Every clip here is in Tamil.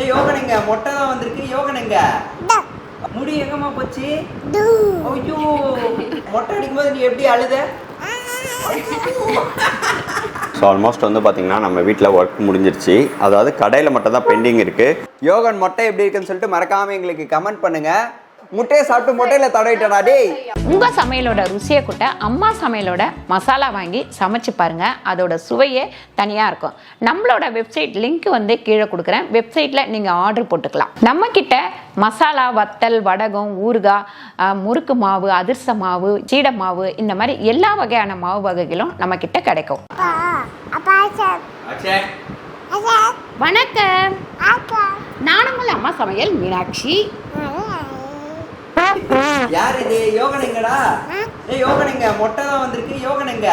ஏய் யோகனுங்க மொட்டை தான் வந்திருக்கு. யோகனுங்க. முடி எங்கம்மா போச்சு? ஐயோ மொட்டை அடிக்கும்போது நீ எப்படி அழுத? ஸோ ஆல்மோஸ்ட் வந்து பார்த்தீங்கன்னா நம்ம வீட்டில் ஒர்க் முடிஞ்சிருச்சு. அதாவது கடையில் மட்டும் தான் பெண்டிங் இருக்குது யோகன் மொட்டை எப்படி இருக்குன்னு சொல்லிட்டு மறக்காம எங்களுக்கு கமெண்ட் பண்ணுங்க. முட்டையை சாப்பிட்டு மொட்டையில தடவிட்டடா டேய்? உங்க சமையலோட ருசியை கூட்ட அம்மா சமையலோட மசாலா வாங்கி சமைச்சு பாருங்க. அதோட சுவையே தனியா இருக்கும். நம்மளோட வெப்சைட் லிங்க் வந்து கீழே கொடுக்குறேன். வெப்சைட்ல நீங்க ஆர்டர் போட்டுக்கலாம். நம்ம கிட்ட மசாலா வத்தல் வடகம் ஊறுகாய் முறுக்கு மாவு அதிர்ச மாவு சீடை மாவு இந்த மாதிரி எல்லா வகையான மாவு வகைகளும் நம்ம கிட்ட கிடைக்கும். வணக்கம். நான் உங்கள் அம்மா சமையல் மீனாட்சி. யார் இது? யோகனுங்கடா? ஏய் யோகனுங்க மொட்டை தான் வந்திருக்கு. யோகனுங்க.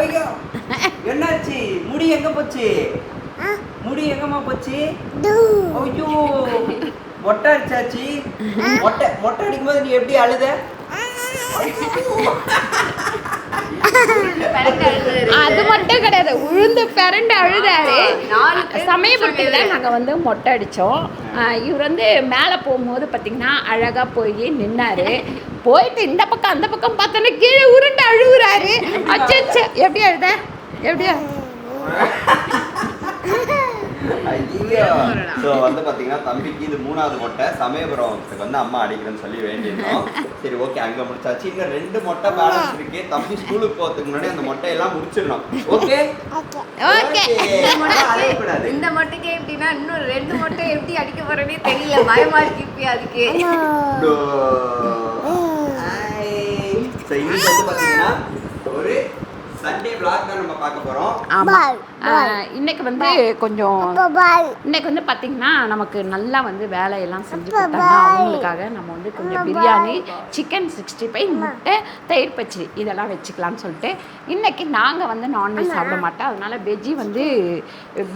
ஐயோ. என்னாச்சு? முடி எங்க போச்சு? முடி எங்கம்மா போச்சு? ஐயோ. மொட்டை அடிச்சாச்சு. மொட்டை மொட்டை அடிக்கும்போது நீ எப்படி அழுத? அது மட்டும் கிடையாது. உழுந்து பிறண்டு அழுதாரு. சமயபுரத்தில் நாங்கள் வந்து மொட்டை அடித்தோம் இவர் வந்து மேலே போகும்போது பார்த்தீங்கன்னா அழகாக போய் நின்னாரு. போயிட்டு இந்த பக்கம் அந்த பக்கம் பார்த்தோன்னா கீழே உருண்டு அழுகுறாரு. அச்சச்ச எப்படி அழுத எப்படியா? ஐயோ ஸோ வந்து பார்த்தீங்கன்னா தம்பிக்கு இது மூணாவது மொட்டை சமயபுரத்துக்கு வந்து அம்மா அடிக்கிறேன்னு சொல்லி வேண்டியிருந்தோம். சரி ஓகே அங்கே முடிச்சாச்சு. இன்னும் ரெண்டு மொட்டை பேலன்ஸ் இருக்கு. தம்பி ஸ்கூலுக்கு போகிறதுக்கு முன்னாடி அந்த மொட்டையெல்லாம் முடிச்சிடணும். ஓகே ஓகே இந்த மொட்டைக்கே எப்படின்னா இன்னும் ரெண்டு மொட்டை எப்படி அடிக்க போறேனே தெரியல. பயமா இருக்கு இப்பயே அதுக்கு. ஸோ இன்னைக்கு வந்து பார்த்தீங்கன்னா சண்டே vlog தான் நம்ம பார்க்க போகிறோம் ஆமாம் இன்னைக்கு வந்து கொஞ்சம் இன்னைக்கு வந்து பார்த்தீங்கன்னா நமக்கு நல்லா வந்து வேலையெல்லாம் செஞ்சு கொடுத்தாங்க. அவங்களுக்காக நம்ம வந்து கொஞ்சம் பிரியாணி சிக்கன் சிக்ஸ்டி ஃபைவ் முட்டை தயிர் பச்சடி இதெல்லாம் வச்சுக்கலாம்னு சொல்லிட்டு இன்னைக்கு நாங்கள் வந்து நான்வெஜ் சாப்பிட மாட்டோம். அதனால வெஜ்ஜி வந்து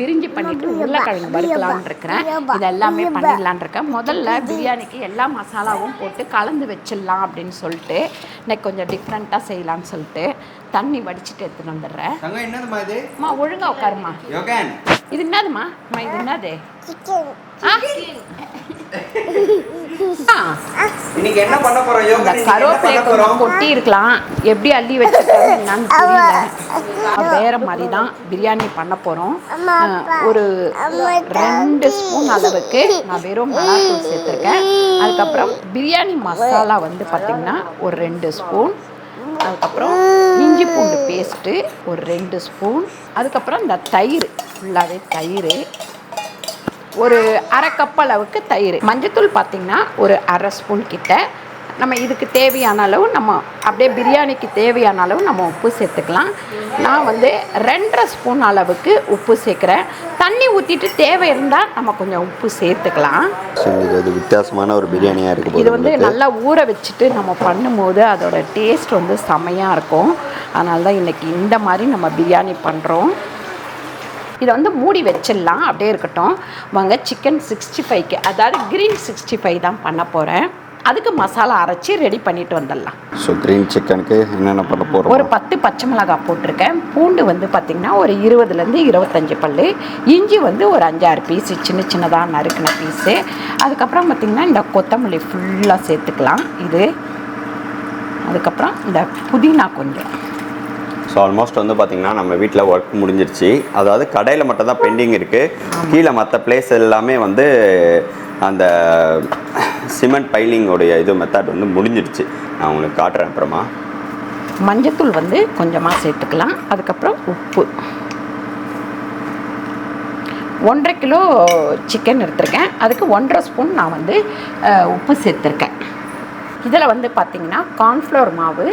பிரிஞ்சு பண்ணிட்டு உருளைக்கிழங்கு வறுக்கலாம்னு இருக்கிறேன். இது எல்லாமே பண்ணிடலான் இருக்கேன். முதல்ல பிரியாணிக்கு எல்லா மசாலாவும் போட்டு கலந்து வச்சிடலாம் அப்படின்னு சொல்லிட்டு இன்னைக்கு கொஞ்சம் டிஃப்ரெண்ட்டாக செய்யலாம்னு சொல்லிட்டு தண்ணி வடிச்சிட்டு எடுத்துட்டு வந்துடுறேன். தங்கம் என்னதுமா இது? அம்மா ஒழுங்கா உட்காருமா யோகன். இது என்னதுமா அம்மா இது என்னது? இன்னைக்கு என்ன பண்ண போறோம்? கருவேப்பிலை கொஞ்சம் கொட்டி இருக்கலாம். எப்படி அள்ளி வச்சிருக்காங்க என்னன்னு தெரியல. வேற மாதிரி தான் பிரியாணி பண்ண போறோம். ஒரு ரெண்டு ஸ்பூன் அளவுக்கு நான் வெறும் சேர்த்துருக்கேன். அதுக்கப்புறம் பிரியாணி மசாலா வந்து பார்த்தீங்கன்னா ஒரு ரெண்டு ஸ்பூன். அதுக்கப்புறம் இஞ்சி பூண்டு பேஸ்ட்டு ஒரு ரெண்டு ஸ்பூன். அதுக்கப்புறம் இந்த தயிர் ஃபுல்லாகவே தயிர். ஒரு அரை கப் அளவுக்கு தயிர். மஞ்சத்தூள் பார்த்திங்கன்னா ஒரு அரை ஸ்பூன் கிட்ட. நம்ம இதுக்கு தேவையான அளவு நம்ம அப்படியே பிரியாணிக்கு தேவையான அளவு நம்ம உப்பு சேர்த்துக்கலாம். நான் வந்து ரெண்டரை ஸ்பூன் அளவுக்கு உப்பு சேர்க்குறேன். தண்ணி ஊற்றிட்டு தேவை இருந்தால் நம்ம கொஞ்சம் உப்பு சேர்த்துக்கலாம். இது வித்தியாசமான ஒரு பிரியாணியாக இருக்கு இது வந்து நல்லா ஊற வச்சுட்டு நம்ம பண்ணும்போது அதோட டேஸ்ட் வந்து செமையாக இருக்கும். அதனால தான் இன்றைக்கி இந்த மாதிரி நம்ம பிரியாணி பண்ணுறோம் இதை வந்து மூடி வச்சிடலாம். அப்படியே இருக்கட்டும். வாங்க சிக்கன் சிக்ஸ்டி ஃபைவ்க்கு அதாவது க்ரீன் சிக்ஸ்டி ஃபைவ் தான் பண்ண போகிறேன் அதுக்கு மசாலா அரைச்சி ரெடி பண்ணிட்டு வந்துடலாம். ஸோ க்ரீன் சிக்கனுக்கு என்னென்ன பண்ண ஒரு போகிறோம் பத்து பச்சை மிளகாய் போட்டிருக்கேன். பூண்டு வந்து பார்த்திங்கன்னா ஒரு இருபதுலேருந்து இருபத்தஞ்சி பல் இஞ்சி வந்து ஒரு அஞ்சாறு பீஸு சின்ன சின்னதாக நறுக்கின பீஸு அதுக்கப்புறம் பார்த்திங்கன்னா இந்த கொத்தமல்லி ஃபுல்லாக சேர்த்துக்கலாம். இது. அதுக்கப்புறம் இந்த புதினா கொஞ்சம். ஸோ ஆல்மோஸ்ட் வந்து பார்த்தீங்கன்னா நம்ம வீட்டில் ஒர்க் முடிஞ்சிருச்சு. அதாவது கடையில் மட்டும் தான் பெண்டிங் இருக்குது கீழே மற்ற பிளேஸ் எல்லாமே வந்து அந்த சிமெண்ட் பைலிங்கோடைய இது மெத்தட் வந்து முடிஞ்சிடுச்சு. நான் உங்களுக்கு காட்டுறேன் அப்புறமா. மஞ்சத்தூள் வந்து கொஞ்சமாக சேர்த்துக்கலாம். அதுக்கப்புறம் உப்பு. ஒன்றரை கிலோ சிக்கன் எடுத்திருக்கேன். அதுக்கு ஒன்றரை ஸ்பூன் நான் வந்து உப்பு சேர்த்துருக்கேன். இதில் வந்து பார்த்திங்கன்னா கார்ன்ஃப்ளவர் மாவு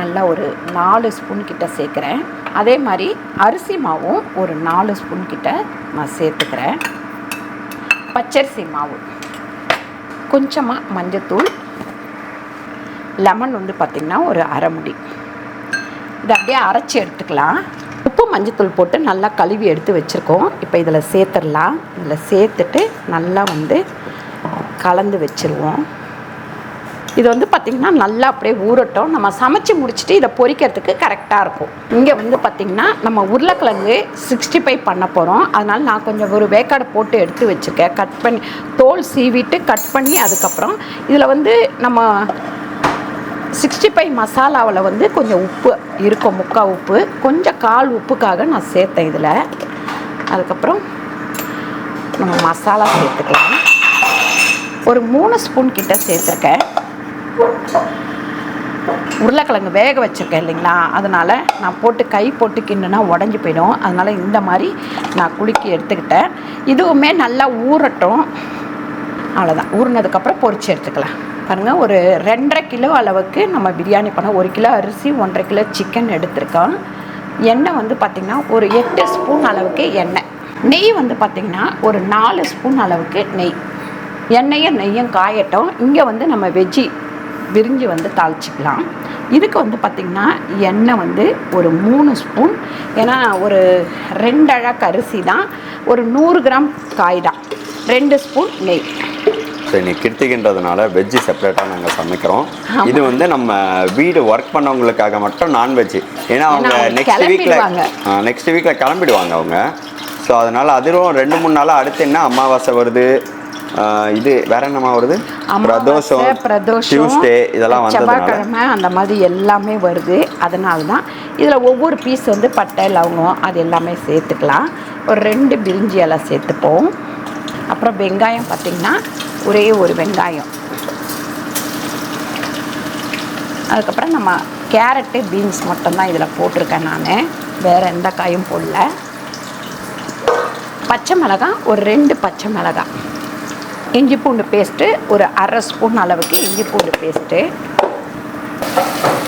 நல்லா ஒரு நாலு ஸ்பூன் கிட்ட சேர்க்குறேன். அதே மாதிரி அரிசி மாவும் ஒரு நாலு ஸ்பூன் கிட்ட நான் சேர்த்துக்கிறேன். பச்சரிசி மாவு. கொஞ்சமாக மஞ்சத்தூள் லெமன் வந்து பார்த்திங்கன்னா ஒரு அரை முடி. இதை அப்படியே அரைச்சி எடுத்துக்கலாம். உப்பு மஞ்சத்தூள் போட்டு நல்லா கழுவி எடுத்து வச்சுருக்கோம். இப்போ இதில் சேர்த்துடலாம். இதில் சேர்த்துட்டு நல்லா வந்து கலந்து வச்சுருவோம். இது வந்து பார்த்திங்கன்னா நல்லா அப்படியே ஊறட்டும். நம்ம சமைச்சு முடிச்சுட்டு இதை பொரிக்கிறதுக்கு கரெக்டாக இருக்கும். இங்கே வந்து பார்த்திங்கன்னா நம்ம உருளைக்கிழங்கு சிக்ஸ்டி ஃபைவ் பண்ண போகிறோம் அதனால் நான் கொஞ்சம் ஒரு வேக்காடு போட்டு எடுத்து வச்சுருக்கேன். கட் பண்ணி தோல் சீவிட்டு கட் பண்ணி அதுக்கப்புறம் இதில் வந்து நம்ம சிக்ஸ்டி ஃபைவ் மசாலாவில் வந்து கொஞ்சம் உப்பு இருக்கும். முக்கால் உப்பு. கொஞ்சம் கால் உப்புக்காக நான் சேர்த்தேன் இதில். அதுக்கப்புறம் நம்ம மசாலா சேர்த்துக்கலாம். ஒரு மூணு ஸ்பூன் கிட்ட சேர்த்துருக்கேன். உருளைக்கிழங்கு வேக வச்சுருக்கேன் இல்லைங்களா? அதனால் நான் போட்டு கை போட்டு கிண்டுனா உடஞ்சி போயிடும். அதனால் இந்த மாதிரி நான் குலுக்கி எடுத்துக்கிட்டேன். இதுவுமே நல்லா ஊறட்டும். அவ்வளோதான் ஊறினதுக்கப்புறம் பொறிச்சு எடுத்துக்கலாம். பாருங்கள் ஒரு ரெண்டரை கிலோ அளவுக்கு நம்ம பிரியாணி பண்ண ஒரு கிலோ அரிசி ஒன்றரை கிலோ சிக்கன் எடுத்திருக்கோம். எண்ணெய் வந்து பார்த்திங்கன்னா ஒரு எட்டு ஸ்பூன் அளவுக்கு எண்ணெய். நெய் வந்து பார்த்திங்கன்னா ஒரு நாலு ஸ்பூன் அளவுக்கு நெய். எண்ணெயும் நெய்யும் காயட்டும். இங்கே வந்து நம்ம வெஜ்ஜி விரிஞ்சு வந்து தாளிச்சிக்கலாம். இதுக்கு வந்து பார்த்திங்கன்னா எண்ணெய் வந்து ஒரு மூணு ஸ்பூன். ஏன்னா ஒரு ரெண்டு அழகு அரிசி தான். ஒரு நூறு கிராம் காய் தான். ரெண்டு ஸ்பூன் நெய். ஸோ இன்னைக்கு கிருத்திகின்றதுனால வெஜ்ஜு செப்பரேட்டாக நாங்கள் சமைக்கிறோம். இது வந்து நம்ம வீடு ஒர்க் பண்ணவங்களுக்காக மட்டும் நான்வெஜ் ஏன்னா அவங்க நெக்ஸ்ட் வீக்கில். நெக்ஸ்ட் வீக்கில் கிளம்பிடுவாங்க அவங்க. ஸோ அதனால் அதுவும் ரெண்டு மூணு நாளாக அடுத்து என்ன அமாவாசை வருது? இது வேற என்னமா வருது? பிரதோஷம் பிரதோஷம் டியூஸ்டே இதெல்லாம் செவ்வாய்க்கிழமை அந்த மாதிரி எல்லாமே வருது. அதனால தான் இதில் ஒவ்வொரு பீஸ் வந்து பட்டை லவங்கம் அது எல்லாமே சேர்த்துக்கலாம். ஒரு ரெண்டு பிரிஞ்சி எல்லாம் சேர்த்துப்போம். அப்புறம் வெங்காயம் பார்த்திங்கன்னா ஒரே ஒரு வெங்காயம். அதுக்கப்புறம் நம்ம கேரட்டு பீன்ஸ் மட்டும்தான் இதில் போட்டிருக்கேன் நான். வேறு எந்த காயும் போடல. பச்சை மிளகாய் ஒரு ரெண்டு பச்சை மிளகாய். இஞ்சி பூண்டு பேஸ்ட்டு ஒரு அரை ஸ்பூன் அளவுக்கு இஞ்சி பூண்டு பேஸ்ட்டு.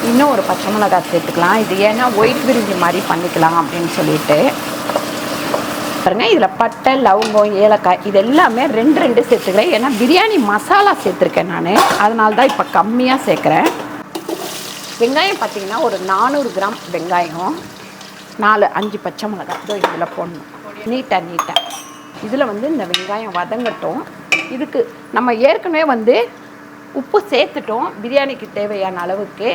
இன்னும் ஒரு பச்சை மிளகா சேர்த்துக்கலாம். இது ஏன்னா ஒயிட் விரிஞ்சி மாதிரி பண்ணிக்கலாம் அப்படின்னு சொல்லிட்டு. பாருங்க இதில் பட்டை லவங்கம் ஏலக்காய் இது எல்லாமே ரெண்டு ரெண்டு சேர்த்துக்கிறேன். ஏன்னா பிரியாணி மசாலா சேர்த்துருக்கேன் நான். அதனால தான் இப்போ கம்மியாக சேர்க்குறேன். வெங்காயம் பார்த்தீங்கன்னா ஒரு நானூறு கிராம் வெங்காயம் நாலு அஞ்சு பச்சை மிளகாய் இதோ இதில் போடணும். நீட்டாக நீட்டாக இதில் வந்து இந்த வெங்காயம் வதங்கட்டும். இதுக்கு நம்ம ஏற்கனவே வந்து உப்பு சேர்த்துட்டோம். பிரியாணிக்கு தேவையான அளவுக்கு.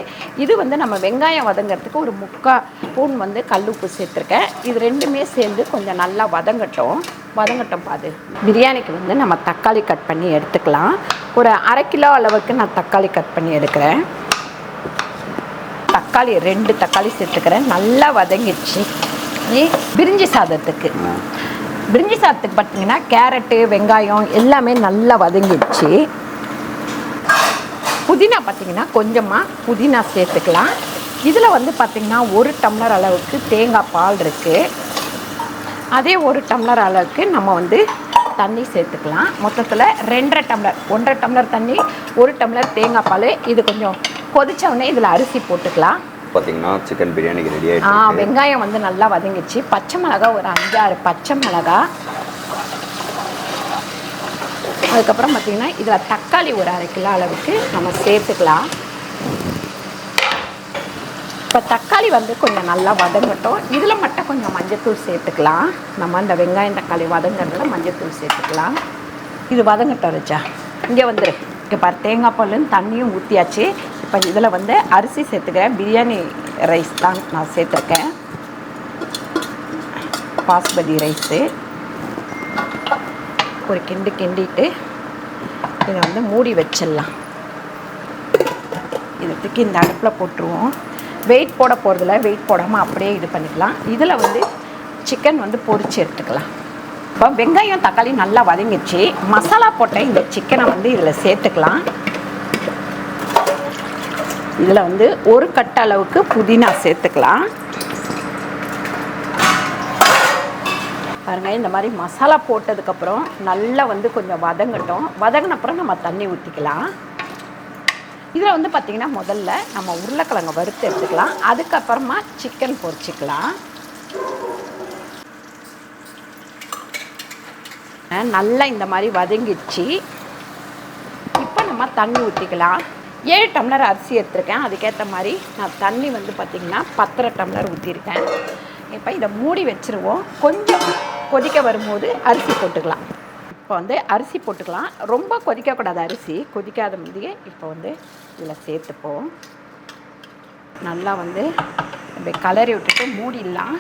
இது வந்து நம்ம வெங்காயம் வதங்கிறதுக்கு ஒரு முக்கால் ஸ்பூன் வந்து கல் உப்பு சேர்த்துருக்கேன். இது ரெண்டுமே சேர்ந்து கொஞ்சம் நல்லா வதங்கட்டும். வதங்கட்டும் பாது. பிரியாணிக்கு வந்து நம்ம தக்காளி கட் பண்ணி எடுத்துக்கலாம். ஒரு அரை கிலோ அளவுக்கு நான் தக்காளி கட் பண்ணி எடுக்கிறேன். தக்காளி ரெண்டு தக்காளி சேர்த்துக்கிறேன். நல்லா வதங்கிடுச்சு. பிரிஞ்சி சாதத்துக்கு. பிரிஞ்சி சாதத்துக்கு பார்த்தீங்கன்னா கேரட்டு வெங்காயம் எல்லாமே நல்லா வதங்கிடுச்சு. புதினா பார்த்தீங்கன்னா கொஞ்சமாக புதினா சேர்த்துக்கலாம். இதில் வந்து பார்த்திங்கன்னா ஒரு டம்ளர் அளவுக்கு தேங்காய் பால் இருக்குது அதே ஒரு டம்ளர் அளவுக்கு நம்ம வந்து தண்ணி சேர்த்துக்கலாம். மொத்தத்தில் ரெண்டரை டம்ளர் ஒன்றரை டம்ளர் தண்ணி ஒரு டம்ளர் தேங்காய் பால். இது கொஞ்சம் கொதித்தவுடனே இதில் அரிசி போட்டுக்கலாம். பார்த்தீங்கன்னா சிக்கன் பிரியாணிக்கு ரெடி ஆ ஆகிட்டு வெங்காயம் வந்து நல்லா வதங்கிச்சு பச்சை மிளகா ஒரு அஞ்சாறு பச்சை மிளகா. அதுக்கப்புறம் பார்த்தீங்கன்னா இதில் தக்காளி ஒரு அரை கிலோ அளவுக்கு நம்ம சேர்த்துக்கலாம். இப்போ தக்காளி வந்து கொஞ்சம் நல்லா வதங்கட்டும். இதில் மட்டும் கொஞ்சம் மஞ்சத்தூள் சேர்த்துக்கலாம். நம்ம அந்த வெங்காயம் தக்காளி வதங்குறதுல மஞ்சத்தூள் சேர்த்துக்கலாம். இது வதங்கட்டும் ரிச்சா. இங்கே வந்துரு. இங்கே பாரு தேங்காய் பாலும் தண்ணியும் ஊற்றியாச்சு இப்போ இதில் வந்து அரிசி சேர்த்துக்கிறேன். பிரியாணி ரைஸ் தான் நான் சேர்த்துருக்கேன். பாஸ்மதி ரைஸு ஒரு கிண்டு கிண்டிட்டு இதை வந்து மூடி வச்சிடலாம். இதை தூக்கி இந்த அடுப்பில் போட்டுருவோம். வெயிட் போட போகிறதில்ல வெயிட் போடாமல் அப்படியே இது பண்ணிக்கலாம். இதில் வந்து சிக்கன் வந்து பொறிச்சு எடுத்துக்கலாம். இப்போ வெங்காயம் தக்காளி நல்லா வதங்கிச்சு மசாலா போட்ட இந்த சிக்கனை வந்து இதில் சேர்த்துக்கலாம். இதில் வந்து ஒரு கட்ட அளவுக்கு புதினா சேர்த்துக்கலாம். பாருங்கள் இந்த மாதிரி மசாலா போட்டதுக்கப்புறம் நல்லா வந்து கொஞ்சம் வதங்கட்டும். வதங்கின அப்புறம் நம்ம தண்ணி ஊற்றிக்கலாம் இதில் வந்து பார்த்திங்கன்னா முதல்ல நம்ம உருளைக்கிழங்கை வறுத்து எடுத்துக்கலாம். அதுக்கப்புறமா சிக்கன் பொரிச்சிக்கலாம். நல்லா இந்த மாதிரி வதங்கிடுச்சு. இப்போ நம்ம தண்ணி ஊற்றிக்கலாம் ஏழு டம்ளர் அரிசி எடுத்திருக்கேன். அதுக்கேற்ற மாதிரி நான் தண்ணி வந்து பார்த்திங்கன்னா பத்தரை டம்ளர் ஊற்றிருக்கேன் இப்போ இதை மூடி வச்சுருவோம். கொஞ்சம் கொதிக்க வரும்போது அரிசி போட்டுக்கலாம். இப்போ வந்து அரிசி போட்டுக்கலாம். ரொம்ப கொதிக்கக்கூடாது அரிசி. கொதிக்காத முந்தைய இப்போ வந்து இதில் சேர்த்துப்போம். நல்லா வந்து இப்படி கலரி விட்டுட்டு மூடிடலாம்.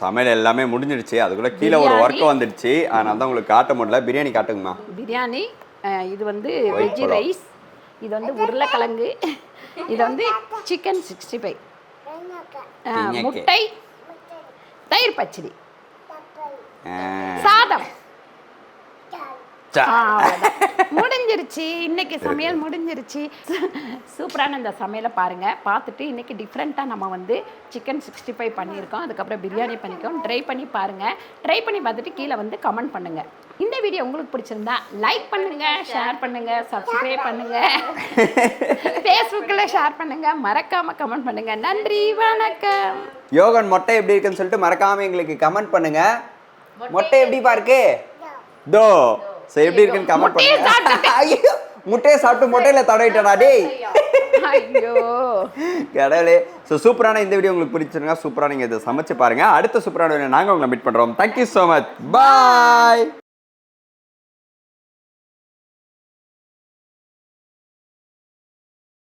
சமையல் எல்லாமே முடிஞ்சிடுச்சு. அதுக்குள்ளே கீழே ஒரு. ஒர்க் வந்துடுச்சு. அதனால தான் உங்களுக்கு காட்ட முடியல. பிரியாணி காட்டுங்கம்மா. பிரியாணி இது வந்து வெஜ்ஜி. ரைஸ் இது வந்து உருளைக்கிழங்கு இது வந்து சிக்கன் சிக்ஸ்டி ஃபைவ். முட்டை தயிர் பச்சடி. சாதம். முடிஞ்சிருச்சு? இன்னைக்கு சமையல் முடிஞ்சிருச்சு. சூப்பரான இந்த சமையலை பாருங்க. பார்த்துட்டு இன்னைக்கு டிஃப்ரெண்ட்டாக நம்ம வந்து சிக்கன் சிக்ஸ்டி ஃபைவ் பண்ணியிருக்கோம். அதுக்கப்புறம் பிரியாணி பண்ணிக்கோம் ட்ரை பண்ணி பாருங்க. ட்ரை பண்ணி பார்த்துட்டு கீழே வந்து கமெண்ட் பண்ணுங்க. இந்த வீடியோ உங்களுக்கு பிடிச்சிருந்தா லைக் பண்ணுங்க ஷேர் பண்ணுங்க சப்ஸ்கிரைப் பண்ணுங்க. ஃபேஸ்புக்கில் ஷேர் பண்ணுங்க. மறக்காம கமெண்ட் பண்ணுங்க. நன்றி வணக்கம். யோகன் மொட்டை எப்படி இருக்குன்னு சொல்லிட்டு மறக்காம எங்களுக்கு கமெண்ட் பண்ணுங்க. மொட்டை எப்படிப்பா இருக்கு? தோ. சரி எப்படி இருக்குன்னு கமெண்ட் பண்ணுங்க. முட்டையை சாப்பிட்டு மொட்டையில தடவிட்டடா டேய். ஐயோ. கடவுளே. ஸோ சூப்பரான இந்த வீடியோ உங்களுக்கு பிடிச்சிருங்க சூப்பராக நீங்கள் இதை சமைச்சு பாருங்க. அடுத்த சூப்பரான நாங்கள் உங்களை மீட் பண்ணுறோம் தேங்க்யூ ஸோ மச் பாய்